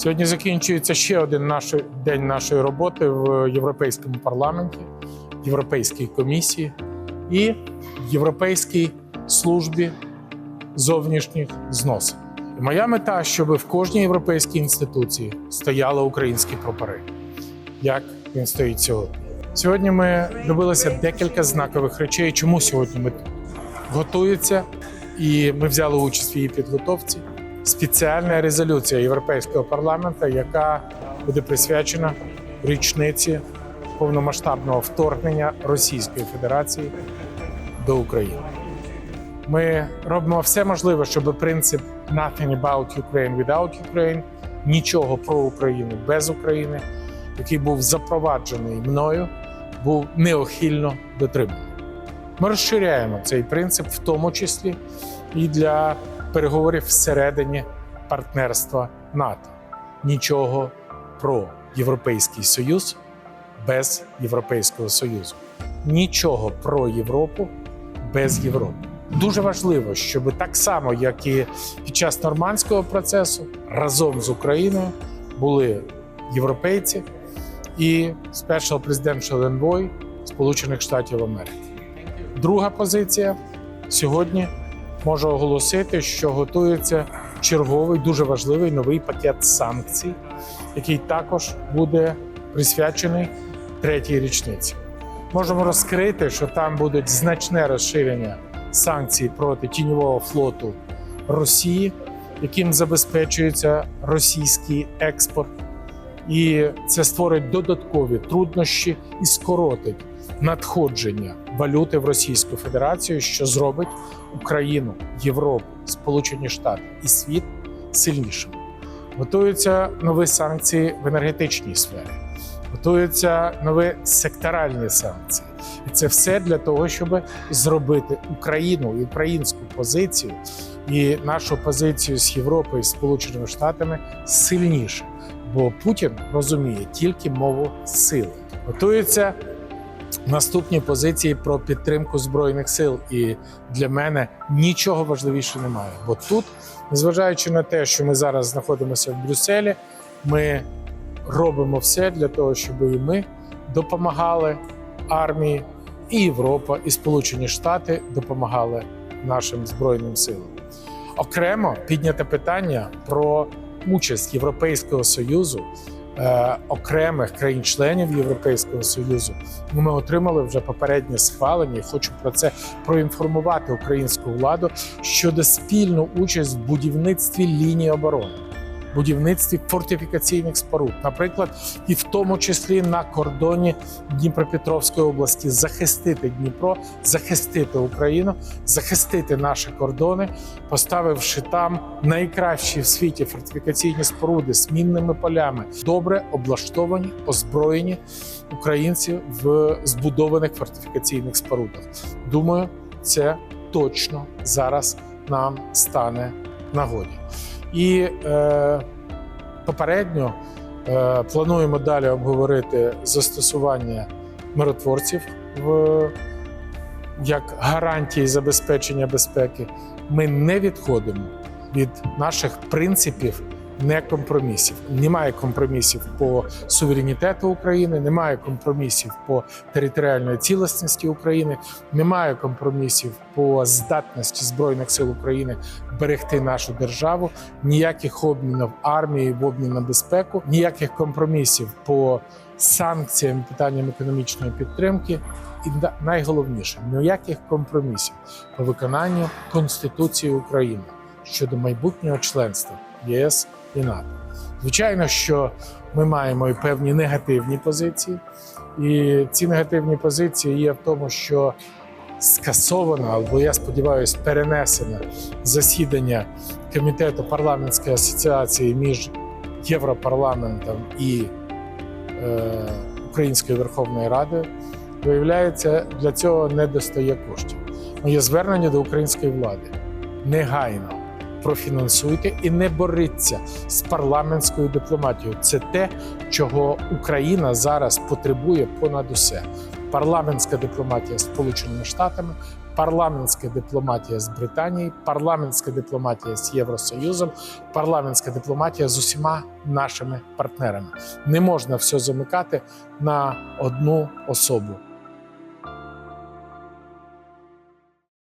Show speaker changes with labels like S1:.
S1: Сьогодні закінчується ще один наш день нашої роботи в Європейському парламенті, Європейській комісії і Європейській службі зовнішніх зносин. Моя мета, щоб в кожній європейській інституції стояли українські прапори, як він стоїть сьогодні. Сьогодні ми добилися декілька знакових речей. Чому сьогодні ми готується, і ми взяли участь в її підготовці. Спеціальна резолюція Європейського парламенту, яка буде присвячена річниці повномасштабного вторгнення Російської Федерації до України. Ми робимо все можливе, щоб принцип «Nothing about Ukraine without Ukraine» нічого про Україну без України, який був запроваджений мною, був неохильно дотриманий. Ми розширяємо цей принцип, в тому числі і для переговорів всередині партнерства НАТО. Нічого про Європейський Союз без Європейського Союзу. Нічого про Європу без Європи. Дуже важливо, щоб так само, як і під час нормандського процесу, разом з Україною були європейці і Special Presidential Envoy Сполучених Штатів Америки. Друга позиція сьогодні можу оголосити, що готується черговий дуже важливий новий пакет санкцій, який також буде присвячений третій річниці. Можемо розкрити, що там буде значне розширення санкцій проти тіньового флоту Росії, яким забезпечується російський експорт, і це створить додаткові труднощі і скоротить надходження валюти в Російську Федерацію, що зробить Україну, Європу, Сполучені Штати і світ сильнішим. Готуються нові санкції в енергетичній сфері, готуються нові секторальні санкції. І це все для того, щоб зробити Україну і українську позицію і нашу позицію з Європою і Сполученими Штатами сильніше. Бо Путін розуміє тільки мову сили. Готуються наступні позиції про підтримку збройних сил. І для мене нічого важливіше немає. Бо тут, незважаючи на те, що ми зараз знаходимося в Брюсселі, ми робимо все для того, щоб і ми допомагали армії, і Європа, і Сполучені Штати допомагали нашим збройним силам. Окремо піднято питання про участь Європейського союзу окремих країн-членів Європейського союзу. Ми отримали вже попереднє схвалення. і Хочу про це проінформувати українську владу щодо спільну участь в будівництві лінії оборони. Будівництві фортифікаційних споруд, наприклад, і в тому числі на кордоні Дніпропетровської області, захистити Дніпро, захистити Україну, захистити наші кордони, поставивши там найкращі в світі фортифікаційні споруди з мінними полями, добре облаштовані, озброєні українці в збудованих фортифікаційних спорудах. Думаю, це точно зараз нам стане нагоді. І е, попередньо е, плануємо далі обговорити застосування миротворців в як гарантії забезпечення безпеки. Ми не відходимо від наших принципів не компромісів. Немає компромісів по суверенітету України, немає компромісів по територіальної цілісності України, немає компромісів по здатності збройних сил України берегти нашу державу, ніяких обмінів армії в обмін на безпеку, ніяких компромісів по санкціям, питанням економічної підтримки. І найголовніше ніяких компромісів по виконанню Конституції України щодо майбутнього членства в ЄС і НАТО. Звичайно, що ми маємо і певні негативні позиції, і ці негативні позиції є в тому, що скасовано, або я сподіваюся, перенесено засідання комітету парламентської асоціації між Європарламентом і е, Українською Верховною Радою. Виявляється, для цього не достає коштів. Моє звернення до української влади негайно профінансуйте і не боріться з парламентською дипломатією. Це те, чого Україна зараз потребує понад усе. Парламентська дипломатія з Сполученими Штатами, парламентська дипломатія з Британією, парламентська дипломатія з Євросоюзом, парламентська дипломатія з усіма нашими партнерами. Не можна все замикати на одну особу.